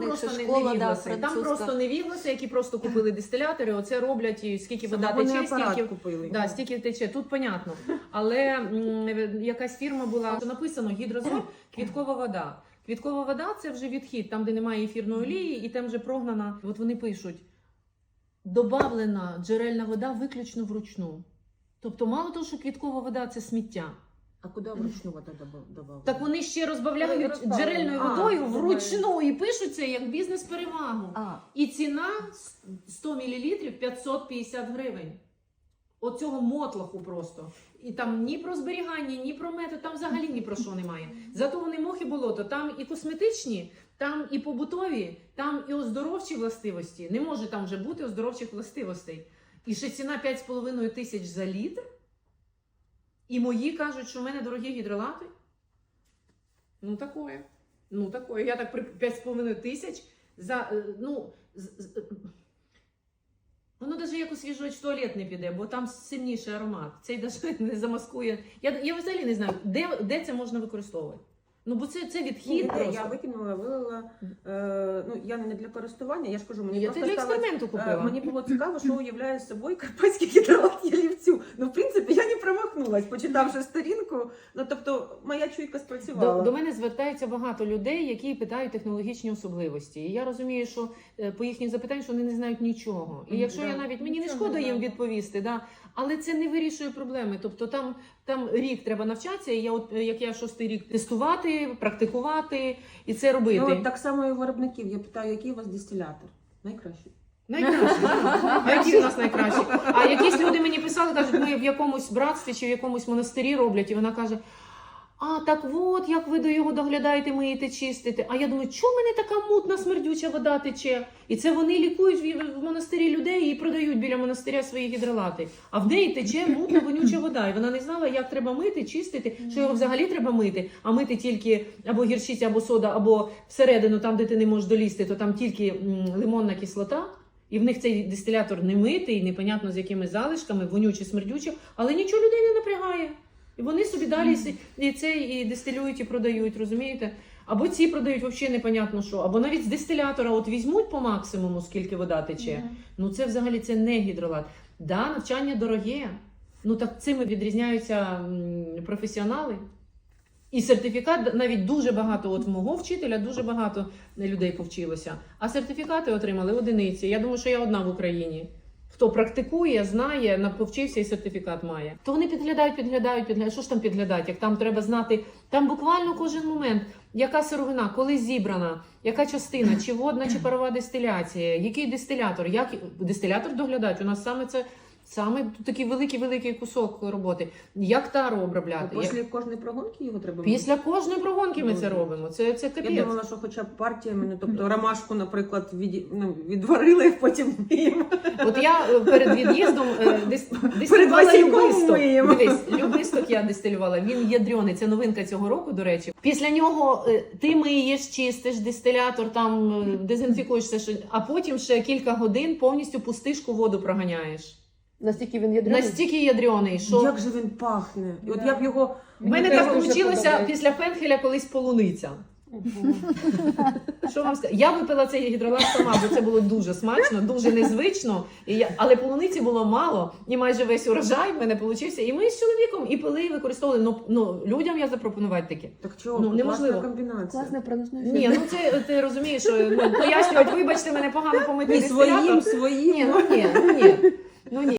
них просто не, школа, да, невігласи. Там французька. просто невігласи, які просто купили дистилятори, оце роблять і скільки вода Самогонний тече, апарат стільки купили. Да, стільки тече, тут понятно. Але м, якась фірма була що написано гідрозоль, квіткова вода. Квіткова вода це вже відхід, там, де немає ефірної олії, і там вже прогнана. От вони пишуть: добавлена джерельна вода виключно вручну. Тобто, мало того, що квіткова вода це сміття. А куди вручну вода додавала? Так вони ще розбавляють Розбавлено. джерельною А, водою добавляють. вручну і пишуть це як бізнес-перевагу. А, І ціна 100 мл 550 гривень. Оцього мотлаху просто. І там ні про зберігання, ні про метод, там взагалі ні про що немає. Зато вони мохи болото, там і косметичні, там і побутові, там і оздоровчі властивості. Не може там вже бути оздоровчих властивостей. І ще ціна 5,5 тисяч за літр. І мої кажуть, що в мене дорогі гідролати. Ну, такое. Ну, такое. Я так при 5,5 тисяч за. е, Ну, з- Воно навіть як освіжувач в туалет не піде, бо там сильніший аромат. Цей навіть не замаскує. Я, я взагалі не знаю, де, де це можна використовувати. Ну, бо це, це відхід. просто. я викинула, вилила. Е, ну, я не для користування, я ж кажу, мені Я просто для стало експерименту Е. Мені було цікаво, що уявляє собою карпатський гідролат ялівцю. Ну, в принципі, я не промахнулась, почитавши сторінку. Ну, тобто, моя чуйка спрацювала. До, до мене звертаються багато людей, які питають технологічні особливості. І я розумію, що е, по їхніх запитаннях що вони не знають нічого. І якщо да. я навіть мені не шкода їм відповісти, да, але це не вирішує проблеми. Тобто там, там рік треба навчатися, і я, от е, як я шостий рік тестувати, практикувати і це робити. Ну, так само і у виробників. Я питаю, який у вас дистилятор? Найкращий. Найкраще. Які у нас найкращі? А якісь люди мені писали, кажуть, ми в якомусь братстві чи в якомусь монастирі роблять, і вона каже. А так от, як ви до його доглядаєте, миєте, чистите. А я думаю, чому мене така мутна смердюча вода тече? І це вони лікують в- в монастирі людей і продають біля монастиря свої гідролати. А в неї тече мутна вонюча вода. І вона не знала, як треба мити, чистити, що його взагалі треба мити, а мити тільки або гірчиця, або сода, або всередину, там, де ти не можеш долізти, то там тільки м, лимонна кислота. І в них цей дистилятор не митий, непонятно з якими залишками, вонюче, смердюче, але нічого людей не напрягає. І вони собі далі і це і дистилюють, і продають, розумієте? Або ці продають взагалі непонятно що, або навіть з дистилятора от візьмуть по максимуму, скільки вода тече. Ну це взагалі це не гідролат. Да, навчання дороге. Ну так цим відрізняються професіонали. І сертифікат навіть дуже багато, от мого вчителя дуже багато людей повчилося. А сертифікати отримали одиниці. Я думаю, що я одна в Україні. Хто практикує, знає, на- повчився і сертифікат має. То вони підглядають, підглядають, підглядають. Що ж там підглядають? Як там треба знати, там буквально кожен момент, яка сировина, коли зібрана, яка частина, чи водна, чи парова дистиляція, який дистилятор, як дистилятор доглядають. У нас саме це саме такий великий великий кусок роботи. Як тару обробляти? А Як- Після кожної прогонки його треба? Після кожної прогонки ми це робимо. Це, це Я думала, що хоча б партіями, ну, тобто ромашку, наприклад, від, ну, відварили і потім миємо. От я е, перед від'їздом е, дис, дистилювала любисток. Дивись, любисток я дистилювала. Він ядрений. Це новинка цього року, до речі. Після нього е, ти миєш, чистиш дистилятор, там е, дезінфікуєш все, що- а потім ще кілька годин повністю пустишку воду проганяєш. Настільки він ядрений. Настільки ядрений, що Як же він пахне? І от Да. я б його в мене Мені так теж дуже вийшло подобається. після фенхеля колись полуниця. Що вам сказати? Я випила цей гідролат сама, бо це було дуже смачно, дуже незвично. І я... Але полуниці було мало, і майже весь урожай в мене получився. І ми з чоловіком і пили, і використовували. Ну, ну людям я запропонувати таке. так чого? Ну, Класна комбінація. Класний проносний Ні, ну це ти розумієш, що ну, пояснювати, вибачте, мене погано помити І своїм, дистилятор. своїм. Ні, ну ні, ну ні. Ну ні.